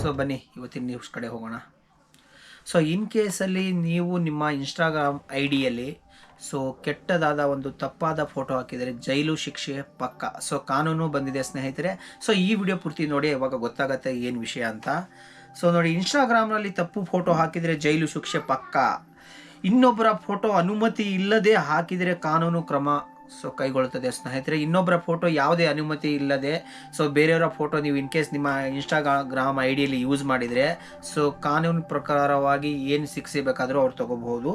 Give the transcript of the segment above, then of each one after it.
So ಬನ್ನಿ, ಇವತ್ತಿನ news ಕಡೆ ಹೋಗೋಣ. ಸೊ ಇನ್ ಕೇಸಲ್ಲಿ ನೀವು ನಿಮ್ಮ ಇನ್ಸ್ಟಾಗ್ರಾಮ್ ಐ ಡಿಯಲ್ಲಿ ಸೊ ಕೆಟ್ಟದಾದ ಒಂದು ತಪ್ಪಾದ ಫೋಟೋ ಹಾಕಿದರೆ ಜೈಲು ಶಿಕ್ಷೆ ಪಕ್ಕ. ಸೊ ಕಾನೂನು ಬಂದಿದೆ ಸ್ನೇಹಿತರೆ. ಸೊ ಈ ವಿಡಿಯೋ ಪೂರ್ತಿ ನೋಡಿ, ಇವಾಗ ಗೊತ್ತಾಗತ್ತೆ ಏನು ವಿಷಯ ಅಂತ. ಸೊ ನೋಡಿ ಇನ್ಸ್ಟಾಗ್ರಾಮ್ನಲ್ಲಿ ತಪ್ಪು ಫೋಟೋ ಹಾಕಿದರೆ ಜೈಲು ಶಿಕ್ಷೆ ಪಕ್ಕ. ಇನ್ನೊಬ್ಬರ ಫೋಟೋ ಅನುಮತಿ ಇಲ್ಲದೆ ಹಾಕಿದರೆ ಕಾನೂನು ಕ್ರಮ ಸೊ ಕೈಗೊಳ್ಳುತ್ತದೆ. ಸ್ನೇಹಿತರೆ ಇನ್ನೊಬ್ಬರ ಫೋಟೋ ಯಾವುದೇ ಅನುಮತಿ ಇಲ್ಲದೆ ಸೊ ಬೇರೆಯವರ ಫೋಟೋ ನೀವು ಇನ್ ಕೇಸ್ ನಿಮ್ಮ ಇನ್ಸ್ಟಾಗ್ರಾಮ್ ಐ ಡಿಯಲ್ಲಿ ಯೂಸ್ ಮಾಡಿದರೆ ಸೊ ಕಾನೂನು ಪ್ರಕಾರವಾಗಿ ಏನು ಸಿಕ್ಸಿಬೇಕಾದರೂ ಬೇಕಾದರೂ ಅವ್ರು ತಗೋಬಹುದು.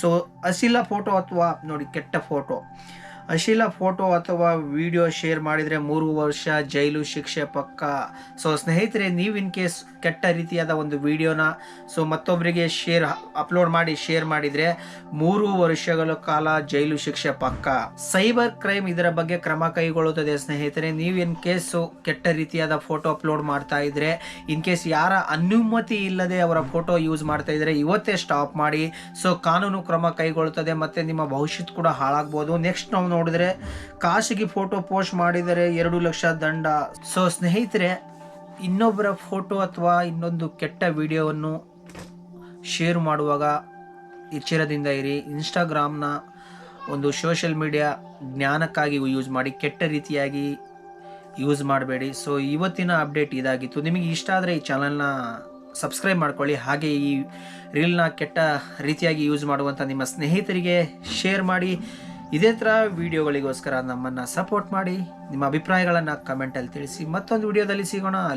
ಸೊ ಅಸಿಲ್ಲ ಫೋಟೋ ಅಥವಾ ನೋಡಿ ಕೆಟ್ಟ ಫೋಟೋ ಅಶೀಲ ಫೋಟೋ ಅಥವಾ ವಿಡಿಯೋ ಶೇರ್ ಮಾಡಿದರೆ ಮೂರು ವರ್ಷ ಜೈಲು ಶಿಕ್ಷೆ ಪಕ್ಕ. ಸೊ ಸ್ನೇಹಿತರೆ, ನೀವು ಇನ್ ಕೇಸ್ ಕೆಟ್ಟ ರೀತಿಯಾದ ಒಂದು ವಿಡಿಯೋನ ಸೊ ಮತ್ತೊಬ್ಬರಿಗೆ ಶೇರ್ ಅಪ್ಲೋಡ್ ಮಾಡಿ, ಶೇರ್ ಮಾಡಿದರೆ ಮೂರು ವರ್ಷಗಳ ಕಾಲ ಜೈಲು ಶಿಕ್ಷೆ ಪಕ್ಕ. ಸೈಬರ್ ಕ್ರೈಮ್ ಇದರ ಬಗ್ಗೆ ಕ್ರಮ ಕೈಗೊಳ್ಳುತ್ತದೆ ಸ್ನೇಹಿತರೆ. ನೀವು ಇನ್ ಕೇಸ್ ಕೆಟ್ಟ ರೀತಿಯಾದ ಫೋಟೋ ಅಪ್ಲೋಡ್ ಮಾಡ್ತಾ ಇದ್ರೆ, ಇನ್ ಕೇಸ್ ಯಾರ ಅನುಮತಿ ಇಲ್ಲದೆ ಅವರ ಫೋಟೋ ಯೂಸ್ ಮಾಡ್ತಾ ಇದ್ರೆ ಇವತ್ತೇ ಸ್ಟಾಪ್ ಮಾಡಿ. ಸೊ ಕಾನೂನು ಕ್ರಮ ಕೈಗೊಳ್ಳುತ್ತದೆ, ಮತ್ತೆ ನಿಮ್ಮ ಭವಿಷ್ಯ ಕೂಡ ಹಾಳಾಗ್ಬೋದು. ನೆಕ್ಸ್ಟ್ ನಾವು ನೋಡಿದ್ರೆ ಖಾಸಗಿ ಫೋಟೋ ಪೋಸ್ಟ್ ಮಾಡಿದರೆ ಎರಡು ಲಕ್ಷ ದಂಡ. ಸೊ ಸ್ನೇಹಿತರೆ, ಇನ್ನೊಬ್ಬರ ಫೋಟೋ ಅಥವಾ ಇನ್ನೊಂದು ಕೆಟ್ಟ ವಿಡಿಯೋವನ್ನು ಶೇರ್ ಮಾಡುವಾಗ ಎಚ್ಚರದಿಂದ ಇರಿ. ಇನ್ಸ್ಟಾಗ್ರಾಮ್ನ ಒಂದು ಸೋಷಿಯಲ್ ಮೀಡಿಯಾ ಜ್ಞಾನಕ್ಕಾಗಿ ಯೂಸ್ ಮಾಡಿ, ಕೆಟ್ಟ ರೀತಿಯಾಗಿ ಯೂಸ್ ಮಾಡಬೇಡಿ. ಸೊ ಇವತ್ತಿನ ಅಪ್ಡೇಟ್ ಇದಾಗಿತ್ತು. ನಿಮಗೆ ಇಷ್ಟ ಆದರೆ ಈ ಚಾನಲ್ನ ಸಬ್ಸ್ಕ್ರೈಬ್ ಮಾಡ್ಕೊಳ್ಳಿ. ಹಾಗೆ ಈ ರೀಲ್ನ ಕೆಟ್ಟ ರೀತಿಯಾಗಿ ಯೂಸ್ ಮಾಡುವಂಥ ನಿಮ್ಮ ಸ್ನೇಹಿತರಿಗೆ ಶೇರ್ ಮಾಡಿ. ಇದೇ ಥರ ವಿಡಿಯೋಗಳಿಗೋಸ್ಕರ ನಮ್ಮನ್ನು ಸಪೋರ್ಟ್ ಮಾಡಿ ನಿಮ್ಮ ಅಭಿಪ್ರಾಯಗಳನ್ನು ಕಮೆಂಟಲ್ಲಿ ತಿಳಿಸಿ ಮತ್ತೊಂದು ವಿಡಿಯೋದಲ್ಲಿ ಸಿಗೋಣ. ಅಲ್ಲಿ